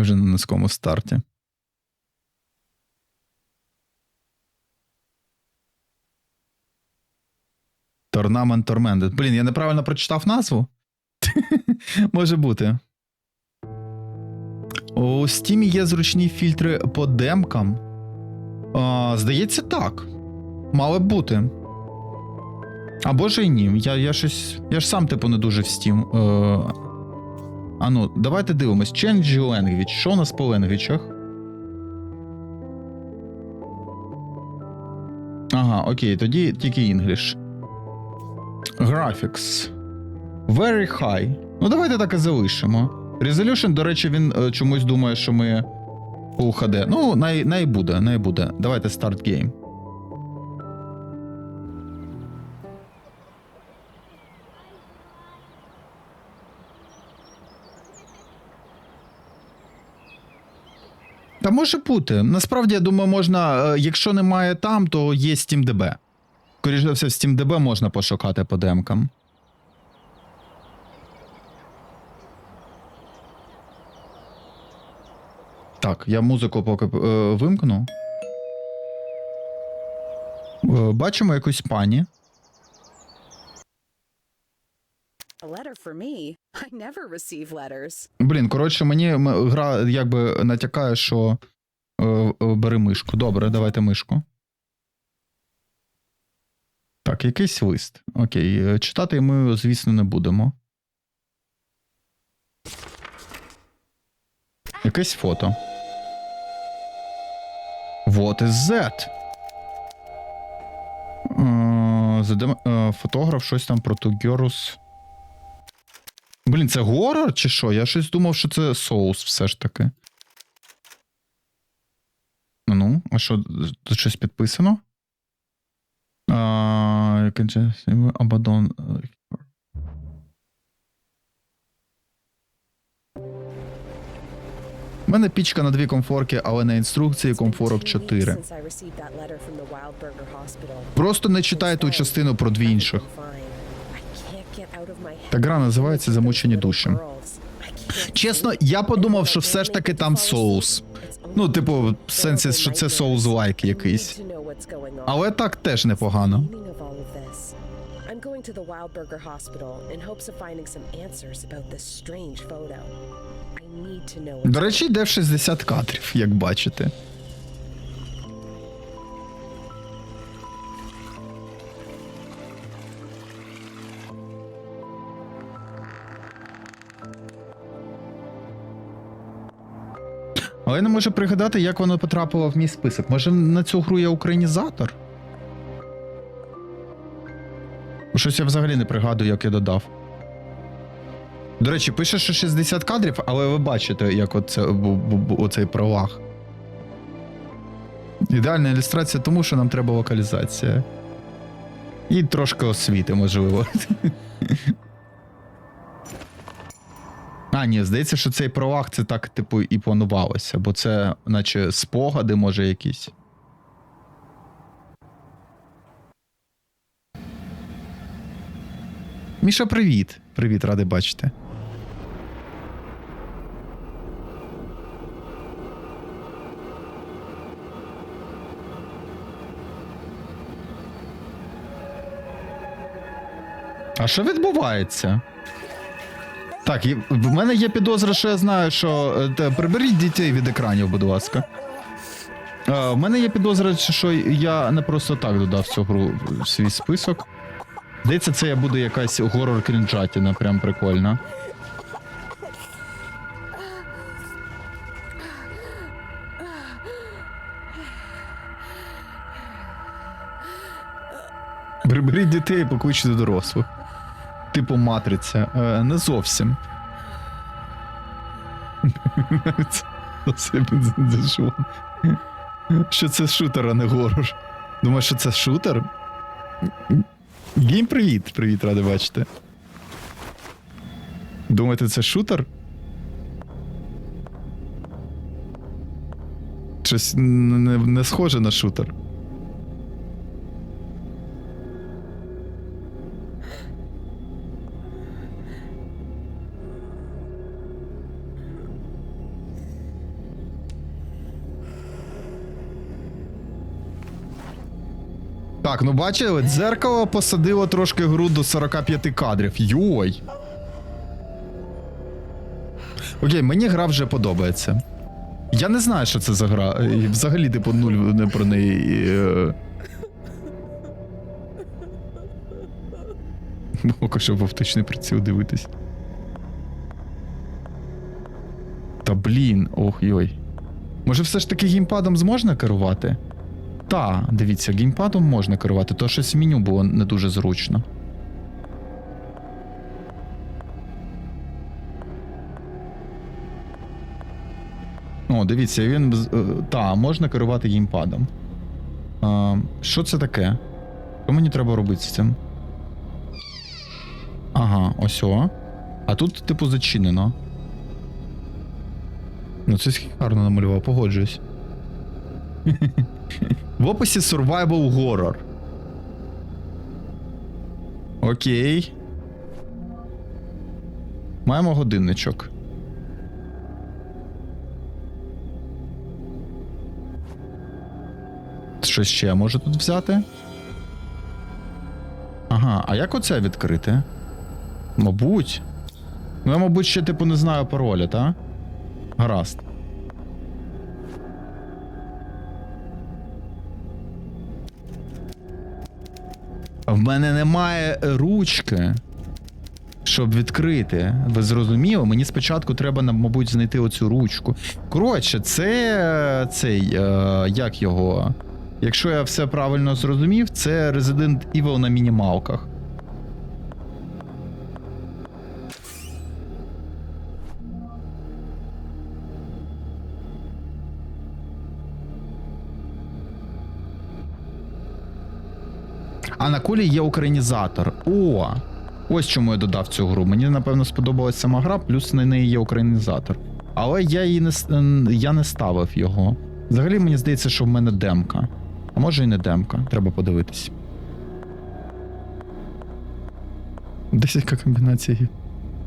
Вже на низькому старті. Торнамент Tormented. Блін, я неправильно прочитав назву? Може бути. У Стімі є зручні фільтри по демкам. А, здається, так. Мали б бути. Або ж і ні. Я, я щось. Я ж сам, типу, не дуже в Steam. Е, а ну, давайте дивимось. Change language. Що у нас по ленгвічах? Ага, окей, тоді тільки English. Graphics. Very high. Ну, давайте так і залишимо. Resolution, до речі, він е, чомусь думає, що ми Full HD. Ну, най, най буде, най буде. Давайте start game. Та може бути. Насправді, я думаю, можна, е, якщо немає там, то є SteamDB. Скоріше за все, в SteamDB можна пошукати по демкам. Так, я музику поки е, вимкну. Е, бачимо якусь пані. A letter for me? I never receive letters. Блін, коротше, мені м- гра якби натякає, що е, е, бери мишку. Добре, давайте мишку. Так, якийсь лист. Окей, е, читати ми, звісно, не будемо. Якесь фото. What is that? Фотограф щось там про Тугерус. Блін, це горор чи що? Я щось думав, що це соус все ж таки. Ну, Ну, а що, тут щось підписано? Абадон. У мене пічка на дві комфорки, але на інструкції комфорок 4. Since I received that letter from the Wildberger Hospital. Просто не читай ту частину про дві інших. Та гра називається «Замучені душі». Чесно, я подумав, що все ж таки там соус. Ну, типу, в сенсі, що це соус-лайк якийсь. Але так теж непогано. I'm going to the Wildberger Hospital in hopes of finding some answers about this strange photo. I need to know. До речі, йде в 60 кадрів, як бачите. Я не можу пригадати, як воно потрапило в мій список. Може, на цю гру є українізатор? Щось я взагалі не пригадую, як я додав. До речі, пише, що 60 кадрів, але ви бачите, як оце, оцей пролаг. Ідеальна ілюстрація тому, що нам треба локалізація. І трошки освіти, можливо. А, ні, здається, що цей пролаг це так, типу, і планувалося, бо це, наче, спогади, може, якісь. Міша, привіт. Привіт, радий бачити. А що відбувається? Так, і в мене є підозра, що я знаю, що. е, приберіть дітей від екранів, будь ласка. Е, В мене є підозра, що я не просто так додав цю гру в свій список. Здається, це я буду якась горор крінжатіна, прям прикольна. Приберіть дітей і покличте дорослих. Типу матриця. Е, не зовсім. Що це шутер, а не горор. Думаєш, що це шутер? Гейм, привіт. Привіт, радий бачити. Думаєте, це шутер? Щось не, не схоже на шутер. Так, ну бачили, дзеркало посадило трошки гру до 45 кадрів. Йой. Окей, мені гра вже подобається. Я не знаю, що це за гра. І взагалі, типу, нуль не про неї. е. Поки що в оптичний приціл дивитись. Та блін, ох йой. Може, все ж таки геймпадом зможна керувати? Та, дивіться, геймпадом можна керувати, то щось в меню було не дуже зручно. О, дивіться, він. е, Та, можна керувати геймпадом. А, що це таке? Що мені треба робити з цим? Ага, ось о. А тут, типу, зачинено. Ну, це гарно намалював, погоджуюсь. В описі Survival Horror. Окей. Маємо годинничок. Що ще я можу тут взяти? Ага, а як оце відкрити? Мабуть. Ну, я, мабуть, ще, типу, не знаю пароля, та? Гаразд. В мене немає ручки, щоб відкрити. Ви зрозуміли? Мені спочатку треба, мабуть, знайти оцю ручку. Коротше, це цей. Е, як його? Якщо я все правильно зрозумів, це Resident Evil на мінімалках. А на колі є українізатор. О! Ось чому я додав цю гру. Мені, напевно, сподобалася сама гра, плюс на неї є українізатор. Але я її не, я не ставив його. Взагалі, мені здається, що в мене демка. А може і не демка, треба подивитись. Є.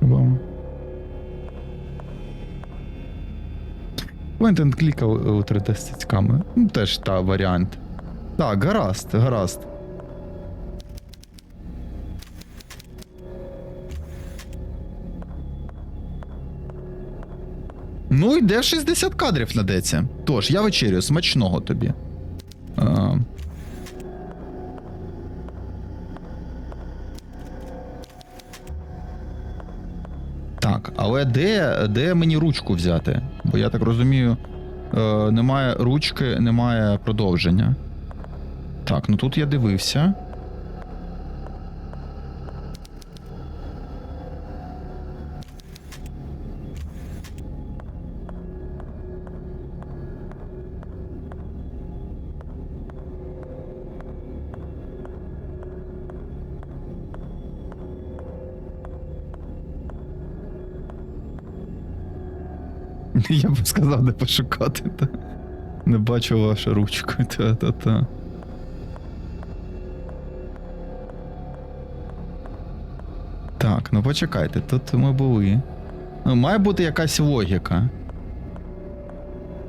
По-моєму. Квентин клікав у 3D з цицьками. Ну, теж та варіант. Так, гаразд, гаразд. Ну, йде 60 кадрів на деці. Тож, я вечерю, смачного тобі. А... Так, але де, де мені ручку взяти? Бо я так розумію, е, немає ручки, немає продовження. Так, ну тут я дивився. Я б сказав, де пошукати. Та. Не бачу вашу ручку. Та-та-та. Так, ну почекайте, тут ми були. Ну, має бути якась логіка.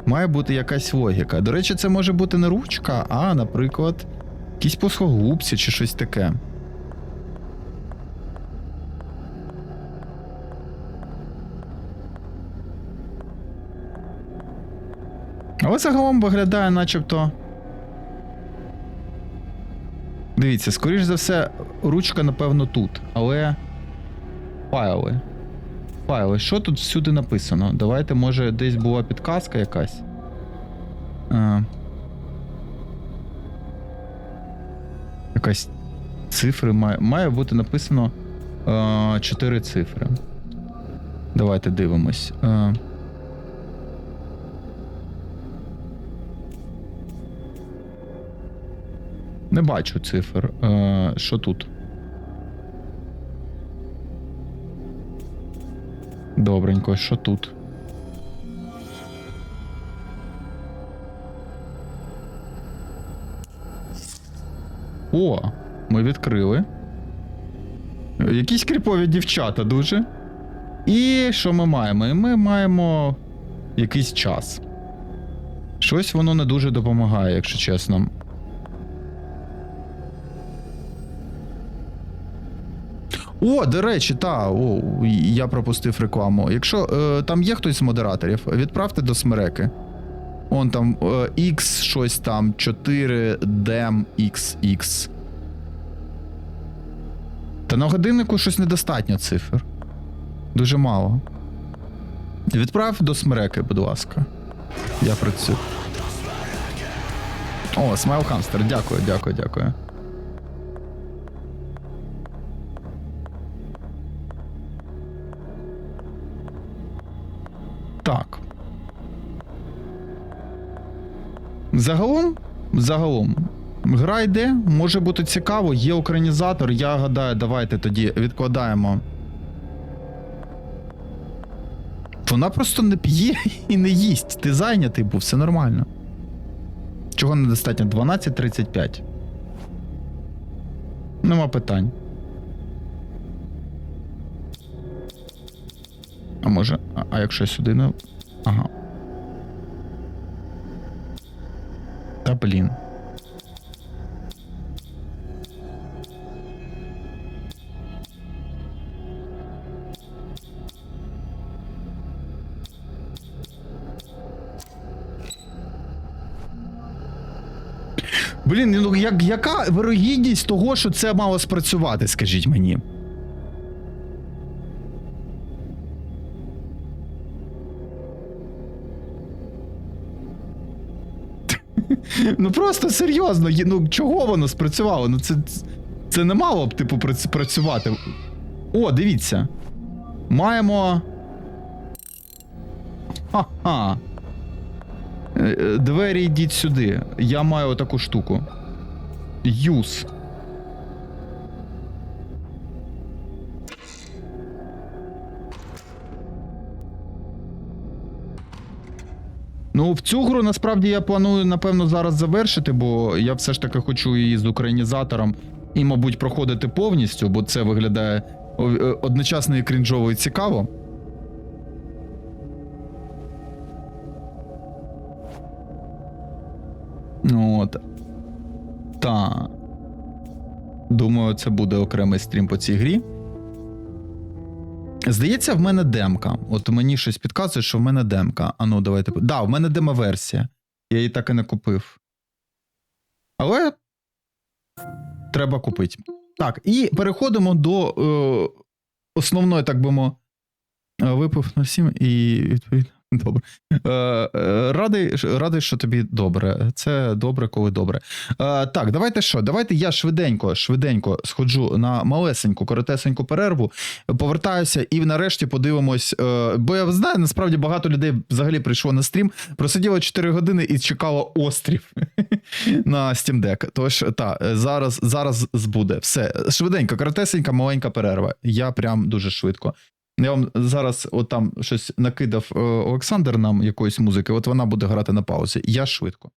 Має бути якась логіка. До речі, це може бути не ручка, а, наприклад, якісь плоскогубці чи щось таке. Але загалом виглядає, начебто. Дивіться, скоріш за все, ручка, напевно, тут. Але. Файли. Файли. Що тут всюди написано? Давайте, може, десь була підказка якась. А. Якась цифри має. Має бути написано е, 4 цифри. Давайте дивимось. Е, Не бачу цифр. Е, що тут? Добренько, що тут? О, ми відкрили. Якісь кріпові дівчата дуже. І що ми маємо? Ми маємо якийсь час. Щось воно не дуже допомагає, якщо чесно. О, до речі, та, о, я пропустив рекламу. Якщо е, там є хтось з модераторів, відправте до смереки. Он там е, X, щось там, 4 dem XX. Та на годиннику щось недостатньо цифр. Дуже мало. Відправ до смереки, будь ласка. Я працюю. О, Смайл Хамстер, дякую, дякую, дякую. Загалом, загалом, гра йде, може бути цікаво, є українізатор. Я гадаю, давайте тоді відкладаємо. Вона просто не п'є і не їсть. Ти зайнятий був, все нормально. Чого недостатньо? 12.35. Нема питань. А може. А, а якщо сюди не. Ага. Та блін. Блін, ну як, яка вирогідність того, що це мало спрацювати, скажіть мені? Ну просто серйозно, ну чого воно спрацювало? Ну це, це не мало б, типу, працювати. О, дивіться. Маємо. Ха-ха. Е, е, Двері йдіть сюди. Я маю таку штуку. Юз. Ну, в цю гру насправді я планую, напевно, зараз завершити, бо я все ж таки хочу її з українізатором і, мабуть, проходити повністю, бо це виглядає е, одночасно і крінжово і цікаво. От. Та. Думаю, це буде окремий стрім по цій грі. Здається, в мене демка. От мені щось підказує, що в мене демка. А ну, давайте. Да, в мене демо-версія. Я її так і не купив. Але треба купити. Так, і переходимо до е, основної, так би мовити. Випив 07 і відповідно. Добре. Е, е, радий, радий, що тобі добре. Це добре, коли добре. Е, так, давайте що? Давайте я швиденько, швиденько сходжу на малесеньку, коротесеньку перерву, повертаюся і нарешті подивимось. Бо я знаю, насправді багато людей взагалі прийшло на стрім, просиділо 4 години і чекало острів на Steam Deck. Тож, та, зараз, зараз збуде. Все, швиденько, коротесенька, маленька перерва. Я прям дуже швидко. Я вам зараз от там щось накидав е, Олександр нам якоїсь музики, от вона буде грати на паузі. Я швидко.